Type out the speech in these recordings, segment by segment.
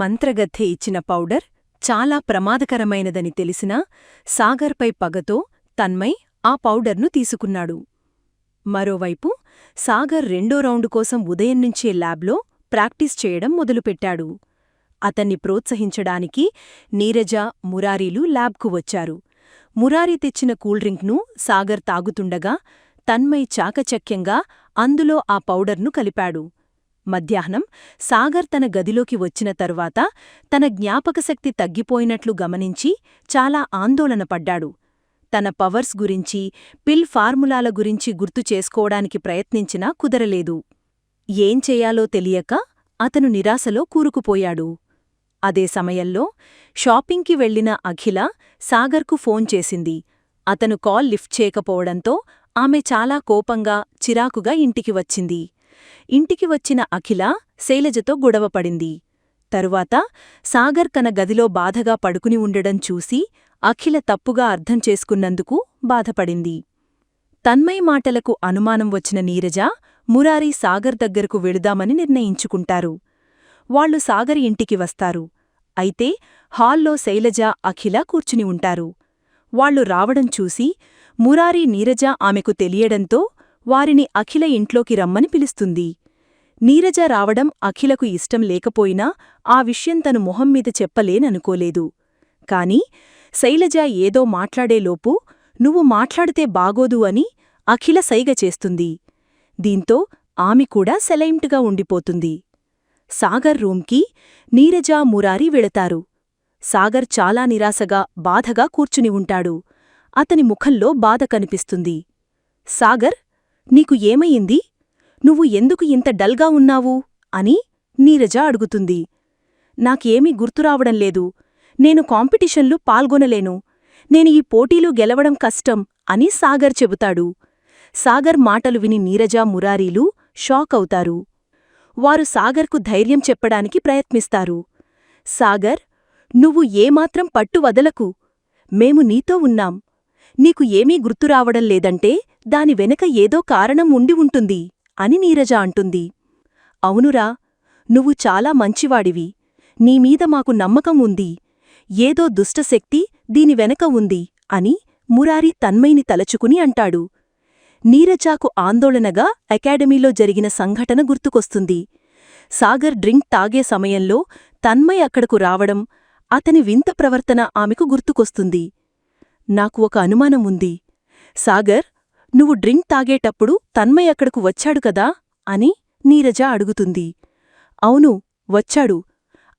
మంత్రగత్తె ఇచ్చిన పౌడర్ చాలా ప్రమాదకరమైనదని తెలిసినా సాగర్పై పగతో తన్మయ్ ఆ పౌడర్ను తీసుకున్నాడు. మరోవైపు సాగర్ రెండో రౌండు కోసం ఉదయం నుంచే ల్యాబ్లో ప్రాక్టీస్ చేయడం మొదలుపెట్టాడు. అతన్ని ప్రోత్సహించడానికి నీరజ మురారీలు ల్యాబ్కు వచ్చారు. మురారి తెచ్చిన కూల్డ్రింక్ను సాగర్ తాగుతుండగా తన్మయ్ చాకచక్యంగా అందులో ఆ పౌడర్ను కలిపాడు. మధ్యాహ్నం సాగర్ తన గదిలోకి వచ్చిన తరువాత తన జ్ఞాపకశక్తి తగ్గిపోయినట్లు గమనించి చాలా ఆందోళన పడ్డాడు. తన పవర్స్ గురించి పిల్ ఫార్ములాల గురించి గుర్తు చేసుకోవడానికి ప్రయత్నించినా కుదరలేదు. ఏం చెయ్యాలో తెలియక అతను నిరాశలో కూరుకుపోయాడు. అదే సమయంలో షాపింగ్కి వెళ్ళిన అఖిల సాగర్కు ఫోన్ చేసింది. అతను కాల్ లిఫ్ట్ చేయకపోవడంతో ఆమె చాలా కోపంగా చిరాకుగా ఇంటికి వచ్చింది. ఇంటికి వచ్చిన అఖిల శైలజతో గొడవపడింది తరువాత సాగర్ కన గదిలో బాధగా పడుకుని ఉండడం చూసి అఖిల తప్పుగా అర్థం చేసుకున్నందుకు బాధపడింది. తన్మయ్ మాటలకు అనుమానం వచ్చిన నీరజ మురారి సాగర్ దగ్గరకు వెళుదామని నిర్ణయించుకుంటారు. వాళ్ళు సాగర్ ఇంటికి వస్తారు. అయితే హాల్లో శైలజ అఖిల కూర్చుని ఉంటారు. వాళ్ళు రావడం చూసి మురారి నీరజ ఆమెకు తెలియడంతో వారిని అఖిల ఇంట్లోకి రమ్మని పిలుస్తుంది. నీరజ రావడం అఖిలకు ఇష్టం లేకపోయినా ఆ విషయం తను మొహం మీద చెప్పలేననుకోలేదు. కాని శైలజ ఏదో మాట్లాడేలోపు నువ్వు మాట్లాడితే బాగోదు అని అఖిల సైగ చేస్తుంది. దీంతో ఆమె కూడా సెలైంట్గా ఉండిపోతుంది. సాగర్ రూంకి నీరజ మురారి వెళతారు. సాగర్ చాలా నిరాశగా బాధగా కూర్చుని ఉంటాడు. అతని ముఖంలో బాధ కనిపిస్తుంది. సాగర్ నీకు ఏమయింది నువ్వు ఎందుకు ఇంత డల్గా ఉన్నావు? అని నీరజ అడుగుతుంది. నాకేమీ గుర్తురావడంలేదు నేను కాంపిటీషన్లు పాల్గొనలేను. నేను ఈ పోటీలు గెలవడం కష్టం అని సాగర్ చెబుతాడు. సాగర్ మాటలు విని నీరజ మురారీలు షాక్ అవుతారు. వారు సాగర్కు ధైర్యం చెప్పడానికి ప్రయత్నిస్తారు. సాగర్ నువ్వు ఏమాత్రం పట్టు వదలకు. మేము నీతో ఉన్నాం. నీకు ఏమీ గుర్తురావడం లేదంటే దాని వెనక ఏదో కారణం ఉండి ఉంటుంది అని నీరజ అంటుంది. అవునురా నువ్వు చాలా మంచివాడివి. నీమీద మాకు నమ్మకం ఉంది. ఏదో దుష్టశక్తి దీని వెనక ఉంది అని మురారి తన్మయిని తలచుకుని అంటాడు. నీరజాకు ఆందోళనగా అకాడమీలో జరిగిన సంఘటన గుర్తుకొస్తుంది. సాగర్ డ్రింక్ తాగే సమయంలో తన్మయ్ అక్కడకు రావడం అతని వింత ప్రవర్తన ఆమెకు గుర్తుకొస్తుంది. నాకు ఒక అనుమానం ఉంది. సాగర్ నువ్వు డ్రింక్ తాగేటప్పుడు తన్మయ్ అక్కడకు వచ్చాడు కదా? అని నీరజ అడుగుతుంది. అవును వచ్చాడు.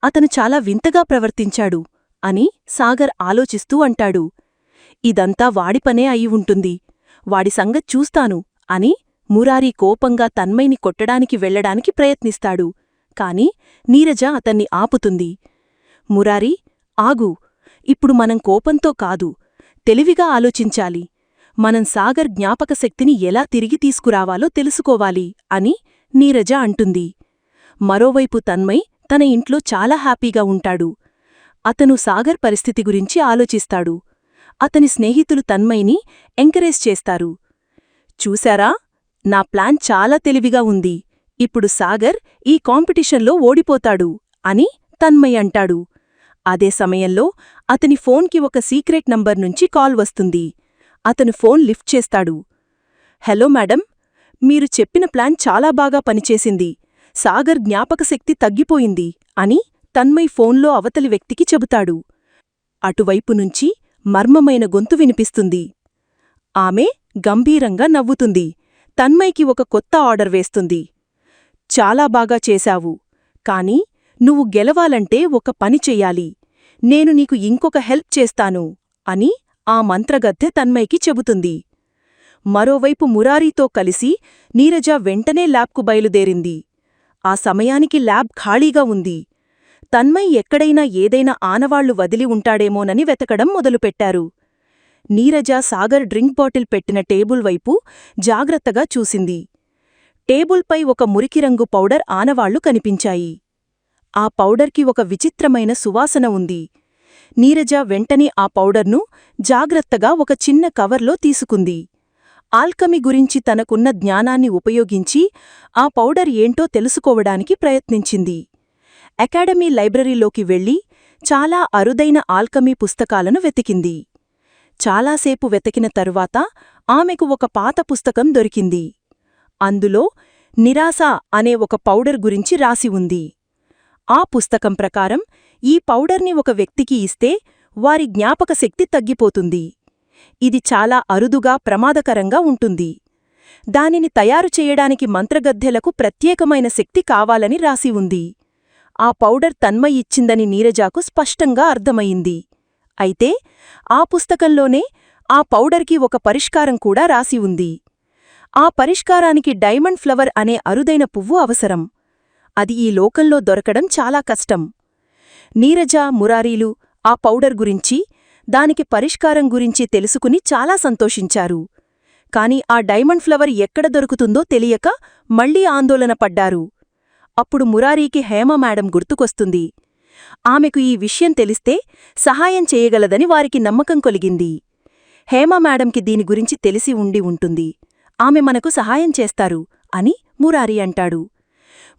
అతను చాలా వింతగా ప్రవర్తించాడు అని సాగర్ ఆలోచిస్తూ అంటాడు. ఇదంతా వాడి పనే అయి ఉంటుంది. వాడి సంగతి చూస్తాను అని మురారి కోపంగా తన్మయ్ని కొట్టడానికి వెళ్ళడానికి ప్రయత్నిస్తాడు. కాని నీరజ అతన్ని ఆపుతుంది. మురారి ఆగు. ఇప్పుడు మనం కోపంతో కాదు. తెలివిగా ఆలోచించాలి. మనం సాగర్ జ్ఞాపకశక్తిని ఎలా తిరిగి తీసుకురావాలో తెలుసుకోవాలి అని నీరజ అంటుంది. మరోవైపు తన్మయ్ తన ఇంట్లో చాలా హ్యాపీగా ఉంటాడు. అతను సాగర్ పరిస్థితి గురించి ఆలోచిస్తాడు. అతని స్నేహితులు తన్మయ్ని ఎంకరేజ్ చేస్తారు. చూశారా? నా ప్లాన్ చాలా తెలివిగా ఉంది. ఇప్పుడు సాగర్ ఈ కాంపిటీషన్లో ఓడిపోతాడు అని తన్మయ్ అంటాడు. అదే సమయంలో అతని ఫోన్కి ఒక సీక్రెట్ నంబర్ నుంచి కాల్ వస్తుంది. అతను ఫోన్ లిఫ్ట్ చేస్తాడు. హలో మేడం మీరు చెప్పిన ప్లాన్ చాలా బాగా పనిచేసింది. సాగర్ జ్ఞాపకశక్తి తగ్గిపోయింది అని తన్మయ్ ఫోన్లో అవతలి వ్యక్తికి చెబుతాడు. అటువైపు నుంచి మర్మమైన గొంతు వినిపిస్తుంది. ఆమె గంభీరంగా నవ్వుతుంది. తన్మయ్కి ఒక కొత్త ఆర్డర్ వేస్తుంది. చాలా బాగా చేశావు. కాని నువ్వు గెలవాలంటే ఒక పని చెయ్యాలి. నేను నీకు ఇంకొక హెల్ప్ చేస్తాను అని ఆ మంత్రగద్దె తన్మయ్కి చెబుతుంది. మరోవైపు మురారీతో కలిసి నీరజ వెంటనే ల్యాబ్కు బయలుదేరింది. ఆ సమయానికి ల్యాబ్ ఖాళీగా ఉంది. తన్మయ్ ఎక్కడైనా ఏదైనా ఆనవాళ్ళు వదిలి ఉంటాడేమోనని వెతకడం మొదలుపెట్టారు. నీరజ సాగర్ డ్రింక్ బాటిల్ పెట్టిన టేబుల్ వైపు జాగ్రత్తగా చూసింది. టేబుల్పై ఒక మురికిరంగు పౌడర్ ఆనవాళ్ళు కనిపించాయి. ఆ పౌడర్కి ఒక విచిత్రమైన సువాసన ఉంది. నీరజ వెంటనే ఆ పౌడర్ను జాగ్రత్తగా ఒక చిన్న కవర్లో తీసుకుంది. ఆల్కమి గురించి తనకున్న జ్ఞానాన్ని ఉపయోగించి ఆ పౌడర్ ఏంటో తెలుసుకోవడానికి ప్రయత్నించింది. అకాడమీ లైబ్రరీలోకి వెళ్ళి చాలా అరుదైన ఆల్కమీ పుస్తకాలను వెతికింది. చాలాసేపు వెతికిన తరువాత ఆమెకు ఒక పాత పుస్తకం దొరికింది. అందులో నిరాశ అనే ఒక పౌడర్ గురించి రాసి ఉంది. ఆ పుస్తకం ప్రకారం ఈ పౌడర్ని ఒక వ్యక్తికి ఇస్తే వారి జ్ఞాపక శక్తి తగ్గిపోతుంది. ఇది చాలా అరుదుగా ప్రమాదకరంగా ఉంటుంది. దానిని తయారు చేయడానికి మంత్రగద్దెలకు ప్రత్యేకమైన శక్తి కావాలని రాసి ఉంది. ఆ పౌడర్ తన్మయ్ ఇచ్చిందని నీరజాకు స్పష్టంగా అర్థమయింది అయితే ఆ పుస్తకంలోనే ఆ పౌడర్కి ఒక పరిష్కారం కూడా రాసి ఉంది. ఆ పరిష్కారానికి డైమండ్ ఫ్లవర్ అనే అరుదైన పువ్వు అవసరం. అది ఈ లోకంలో దొరకడం చాలా కష్టం. నీరజ మురారీలు ఆ పౌడర్ గురించి దానికి పరిష్కారం గురించి తెలుసుకుని చాలా సంతోషించారు. కాని ఆ డైమండ్ ఫ్లవర్ ఎక్కడ దొరుకుతుందో తెలియక మళ్ళీ ఆందోళన పడ్డారు. అప్పుడు మురారీకి హేమ మేడం గుర్తుకొస్తుంది. ఆమెకు ఈ విషయం తెలిస్తే సహాయం చేయగలదని వారికి నమ్మకం కొలిగింది. హేమ మేడంకి దీని గురించి తెలిసి ఉండి ఉంటుంది. ఆమె మనకు సహాయం చేస్తారు అని మురారి అంటాడు.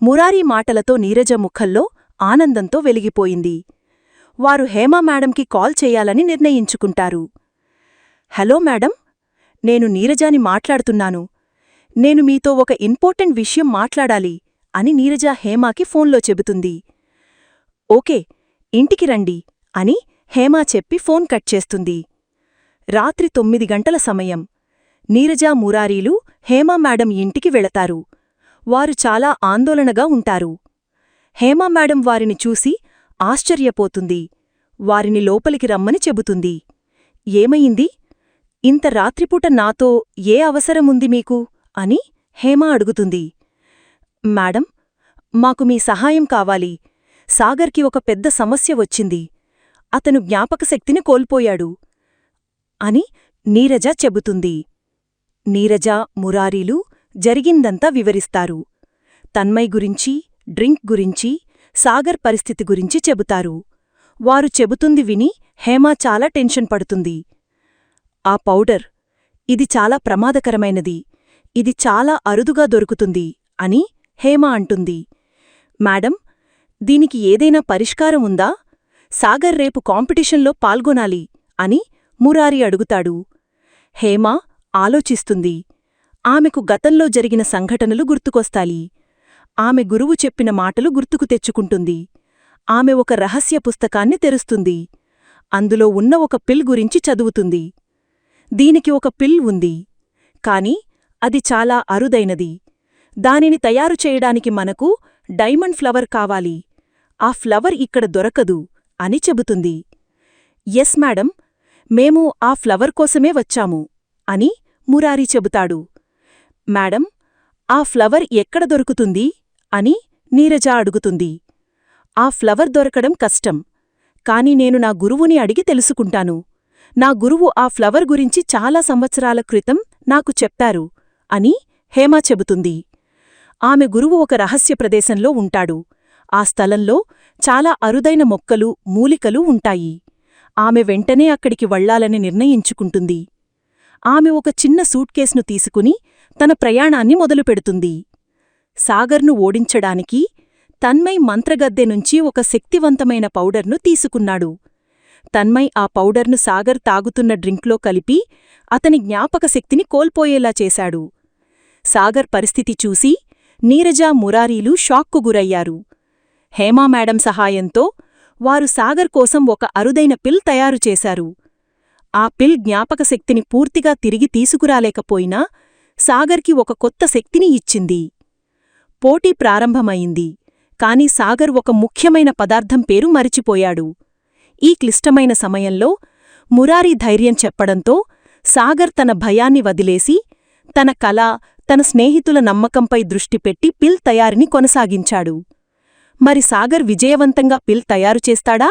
మురారీ మాటలతో నీరజ ముఖంలో ఆనందంతో వెలిగిపోయింది. వారు హేమ మేడంకి కాల్ చేయాలని నిర్ణయించుకుంటారు. హలో మేడం నేను నీరజాని మాట్లాడుతున్నాను. నేను మీతో ఒక ఇంపార్టెంట్ విషయం మాట్లాడాలి అని నీరజ హేమాకి ఫోన్లో చెబుతుంది. ఓకే ఇంటికి రండి అని హేమా చెప్పి ఫోన్ కట్ చేస్తుంది. రాత్రి తొమ్మిది గంటల సమయం. నీరజా మురారీలు హేమా మేడం ఇంటికి వెళతారు. వారు చాలా ఆందోళనగా ఉంటారు. హేమా మేడం వారిని చూసి ఆశ్చర్యపోతుంది. వారిని లోపలికి రమ్మని చెబుతుంది. ఏమయింది ఇంత రాత్రిపూట నాతో ఏ అవసరముంది మీకు? అని హేమా అడుగుతుంది. మేడం మాకు మీ సహాయం కావాలి. సాగర్కి ఒక పెద్ద సమస్య వచ్చింది. అతను జ్ఞాపకశక్తిని కోల్పోయాడు. అని నీరజ చెబుతుంది. నీరజ మురారీలు జరిగిందంతా వివరిస్తారు. తన్మయ్ గురించి డ్రింక్ గురించి సాగర్ పరిస్థితి గురించి చెబుతారు. వారు చెబుతుంది విని హేమ చాలా టెన్షన్ పడుతుంది. ఆ పౌడర్ ఇది చాలా ప్రమాదకరమైనది ఇది చాలా అరుదుగా దొరుకుతుంది అని హేమ అంటుంది. మేడం దీనికి ఏదైనా పరిష్కారం ఉందా? సాగర్ రేపు కాంపిటీషన్లో పాల్గొనాలి అని మురారి అడుగుతాడు. హేమ ఆలోచిస్తుంది. ఆమెకు గతంలో జరిగిన సంఘటనలు గుర్తుకొస్తాయి. ఆమె గురువు చెప్పిన మాటలు గుర్తుకు తెచ్చుకుంటుంది. ఆమె ఒక రహస్య పుస్తకాన్ని తెరుస్తుంది. అందులో ఉన్న ఒక పిల్ గురించి చదువుతుంది. దీనికి ఒక పిల్ ఉంది. కాని అది చాలా అరుదైనది. దానిని తయారు చేయడానికి మనకు డైమండ్ ఫ్లవర్ కావాలి. ఆ ఫ్లవర్ ఇక్కడ దొరకదు అని చెబుతుంది. Yes madam. మేము ఆ ఫ్లవర్ కోసమే వచ్చాము అని మురారి చెబుతాడు. మేడం ఆ ఫ్లవర్ ఎక్కడ దొరుకుతుంది? అని నీరజ అడుగుతుంది. ఆ ఫ్లవర్ దొరకడం కష్టం కాని నేను నా గురువుని అడిగి తెలుసుకుంటాను. నా గురువు ఆ ఫ్లవర్ గురించి చాలా సంవత్సరాల క్రితం నాకు చెప్పారు అని హేమ చెబుతుంది. ఆమె గురువు ఒక రహస్య ప్రదేశంలో ఉంటాడు. ఆ స్థలంలో చాలా అరుదైన మొక్కలు మూలికలు ఉంటాయి. ఆమె వెంటనే అక్కడికి వళ్ళాలని నిర్ణయించుకుంటుంది. ఆమె ఒక చిన్న సూట్కేస్ను తీసుకుని తన ప్రయాణాన్ని మొదలుపెడుతుంది. సాగర్ను ఓడించడానికి తన్మయ్ మంత్రగద్దె నుంచి ఒక శక్తివంతమైన పౌడర్ను తీసుకున్నాడు. తన్మయ్ ఆ పౌడర్ను సాగర్ తాగుతున్న డ్రింక్లో కలిపి అతని జ్ఞాపకశక్తిని కోల్పోయేలా చేశాడు. సాగర్ పరిస్థితి చూసి నీరజా మురారీలు షాక్కు గురయ్యారు. హేమా మేడం సహాయంతో వారు సాగర్ కోసం ఒక అరుదైన పిల్ తయారు చేశారు. ఆ పిల్ జ్ఞాపకశక్తిని పూర్తిగా తిరిగి తీసుకురాలేకపోయినా సాగర్కి ఒక కొత్త శక్తిని ఇచ్చింది. పోటీ ప్రారంభమైంది. కాని సాగర్ ఒక ముఖ్యమైన పదార్థం పేరు మరిచిపోయాడు. ఈ క్లిష్టమైన సమయంలో మురారి ధైర్యం చెప్పడంతో సాగర్ తన భయాన్ని వదిలేసి తన కళ తన స్నేహితుల నమ్మకంపై దృష్టిపెట్టి పిల్ తయారీని కొనసాగించాడు. మరి సాగర్ విజయవంతంగా పిల్ తయారు చేస్తాడా?